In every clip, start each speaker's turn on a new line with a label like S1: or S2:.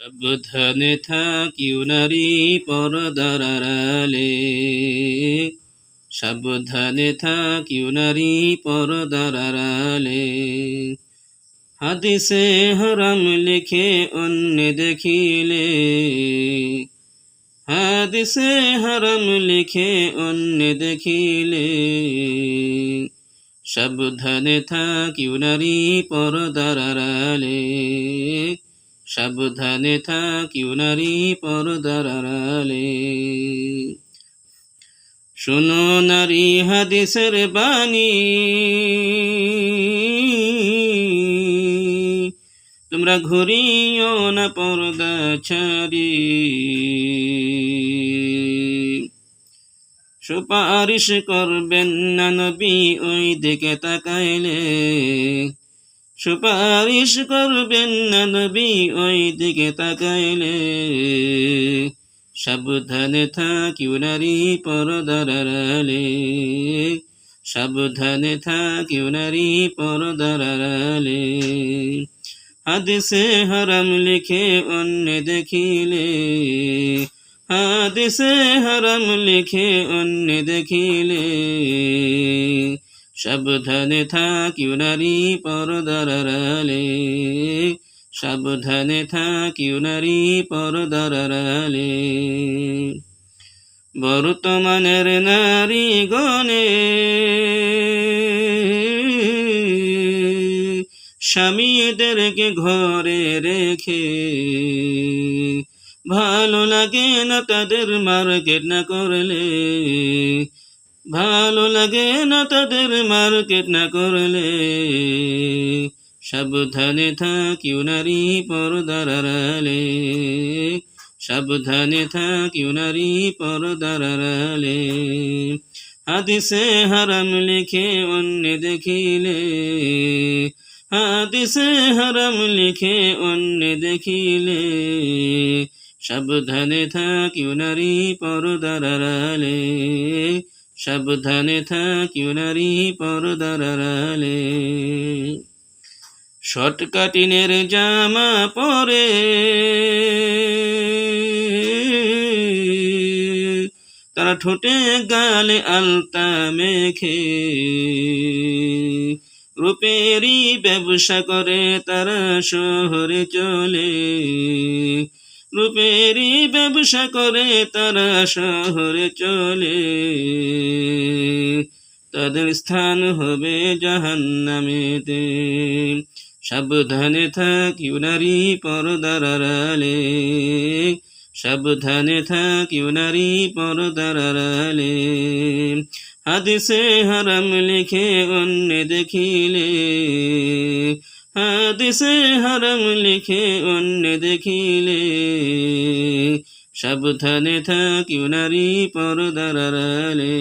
S1: সাবধানে থাকিও নারী পরদার আড়ালে সাবধানে থাকিও নারী পরদার আড়ালে হাদিসে হরাম লিখে অন্য দেখিলে হাদিসে হরাম লিখে অন্য দেখিলে সাবধানে থাকিও নারী পরদার আড়ালে সাবধানে থাকিও নারী পরদার আড়ালে শোনো নারী হাদিসের বাণী। তোমরা ঘুরিও না পর্দা ছাড়ি। সুপারিশ করবেন না নবী, ওই দিকে তাকাইলে। সুপারিশ করবেন নবী ওই দিকে তাকাইলে। সাবধানে থাকিও নারী পরদার আড়ালে। সাবধানে থাকিও নারী পরদার আড়ালে। হাদিসে হারাম লিখে অন্য দেখিলে। হাদিসে হারাম লিখে অন্য দেখিলে। সাবধানে থাকিও নারী পরদার আড়ালে সাবধানে থাকিও নারী পরদার আড়ালে বর্তমানের নারী গণে, স্বামীদেরকে ঘরে রেখে। ভালো লাগে না তাদের মার্কেট না করলে ভালো লাগে না তাদের মার্কেট না করলে। সাবধানে থাকিও নারী পরদার আড়ালে। সাবধানে থাকিও নারী পরদার আড়ালে। হাদিসে হারাম লিখে অন্য দেখিলে। হাদিসে হারাম লিখে অন্য দেখিলে। সাবধানে থাকিও নারী পরদার আড়ালে। সাবধানে থাকিও নারী পরদার শর্টকাটিনের জামা পরে। তারা ঠোঁটে গালে আলতা মেখে। রূপেরই ব্যবসা করে তারা শহরে চলে। রূপেরই ব্যবসা করে তারা শহরে চলে। তাদের স্থান হবে জাহান নামেতে সাবধানে থাকিও নারী পরদার আড়ালে। সাবধানে থাকিও নারী পরদার আড়ালে। হাদিসে হারাম লিখে অন্য দেখিলে। হাদিসে হারাম লিখে অন্য দেখিলে। সাবধানে থাকিও নারী পরদার আড়ালে।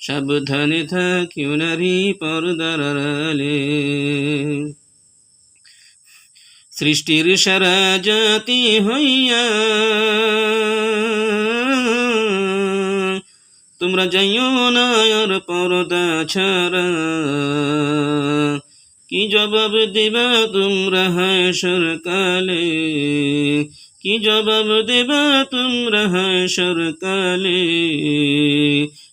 S1: সাবধানে থাকিও নারী পরদার আড়ালে। সৃষ্টির সারা জাতি হইয়া তোমরা যাইও না পরদা ছাড়া। কি জবাব দিবা তোমরা হাসর কালে কি জবাব দেবা তোমরা হাসর কালে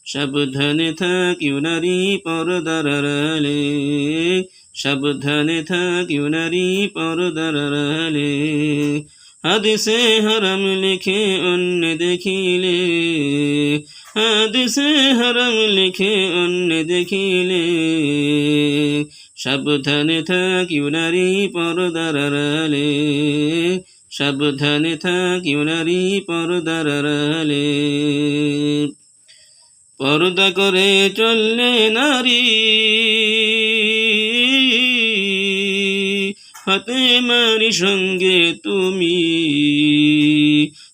S1: সাবধানে থাকিও নারী পরদার আড়ালে। সাবধানে থাকিও নারী পরদার আড়ালে। হাদিসে হারাম লিখে অন্য দেখিলে। হাদিসে হারাম লিখে অন্য দেখিলে। সাবধানে থাকিও নারী পরদার আড়ালে সাবধানে থাকিও নারী পরদার আড়ালে পর্দা করে চললে নারী ফাতে মারি সঙ্গে তুমি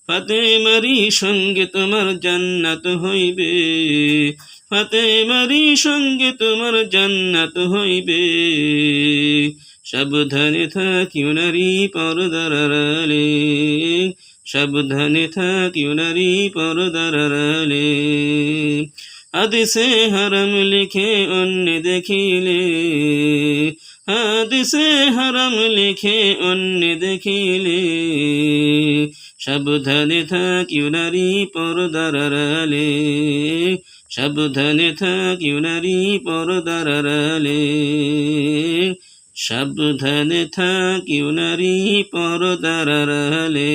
S1: ফাতে মারি সঙ্গে তোমার জান্নাত হইবে ফাতে মারি সঙ্গে তোমার জান্নাত হইবে। সাবধানে থাকিও নারী পরদার আড়ালে। সাবধানে থাকিও নারী পরদার আড়ালে। হাদিসে হারাম লিখে অন্য দেখিলে। হাদিসে হারাম লিখে অন্য দেখিলে। সাবধানে থাকিও নারী পরদার আড়ালে। সাবধানে থাকিও নারী পরদার আড়ালে সাবধানে থাকিও নারী পরদার আড়ালে